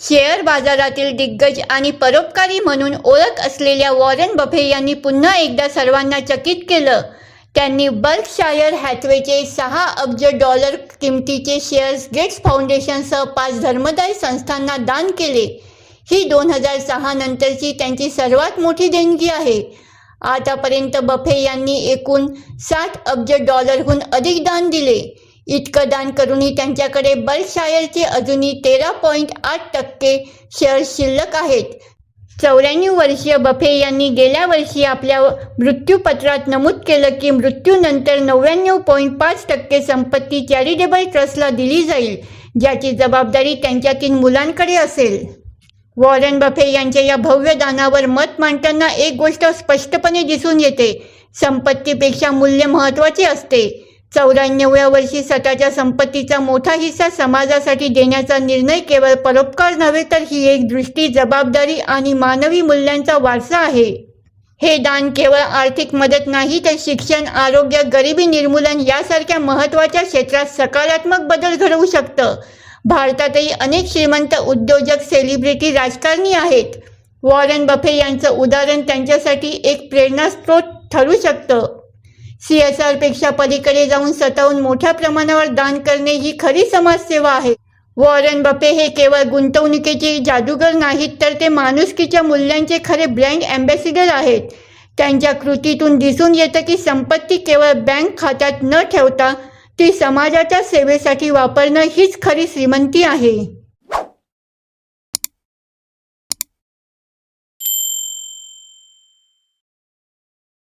Share बाजारातील दिग्गज आणि परोपकारी म्हणून ओळख असलेल्या वॉरेन बफे यांनी पुन्हा एकदा सर्वांना चकित केलं. त्यांनी बल्कशायर हॅथवेचे सहा अब्ज डॉलर किमतीचे शेअर्स गेट्स फाउंडेशनसह पाच धर्मदाय संस्थांना दान केले. ही दोन हजार सहा नंतरची त्यांची सर्वात मोठी देणगी आहे. आतापर्यंत बफे यांनी एकूण साठ अब्ज डॉलरहून अधिक दान दिले. इतकं दान करूनही त्यांच्याकडे बल्कशायरचे अजूनही तेरा पॉईंट आठ टक्के शेअर्स शिल्लक आहेत. चौऱ्याण्णव वर्षीय बफे यांनी गेल्या वर्षी आपल्या मृत्यूपत्रात नमूद केलं की मृत्यूनंतर नव्याण्णव पॉईंट पाच टक्के संपत्ती चॅरिटेबल ट्रस्टला दिली जाईल ज्याची जबाबदारी त्यांच्या तीन मुलांकडे असेल. वॉरन बफे यांच्या या भव्य दानावर मत मांडताना एक गोष्ट स्पष्टपणे दिसून येते. संपत्तीपेक्षा मूल्य महत्त्वाचे असते. चौऱ्याण्णव्या वर्षी स्वतःच्या संपत्तीचा मोठा हिस्सा समाजासाठी देण्याचा निर्णय केवळ परोपकार नव्हे तर ही एक दृष्टी जबाबदारी आणि मानवी मूल्यांचा वारसा आहे. हे दान केवळ आर्थिक मदत नाही तर शिक्षण आरोग्य गरिबी निर्मूलन यासारख्या महत्त्वाच्या क्षेत्रात सकारात्मक बदल घडवू शकतं. भारतातही अनेक श्रीमंत उद्योजक सेलिब्रिटी राजकारणी आहेत. वॉरन बफे यांचं उदाहरण त्यांच्यासाठी एक प्रेरणास्त्रोत ठरू शकतं. सी एस आरपेक्षा पलीकडे जाऊन स्वतःहून मोठ्या प्रमाणावर दान करणे ही खरी समाजसेवा आहे. वॉरन बफे हे केवळ गुंतवणुकीचे जादूगर नाहीत तर ते माणुसकीच्या मूल्यांचे खरे ब्रँड अँबॅसिडर आहेत. त्यांच्या कृतीतून दिसून येतं की संपत्ती केवळ बँक खात्यात न ठेवता ती समाजाच्या सेवेसाठी वापरणं हीच खरी श्रीमंती आहे.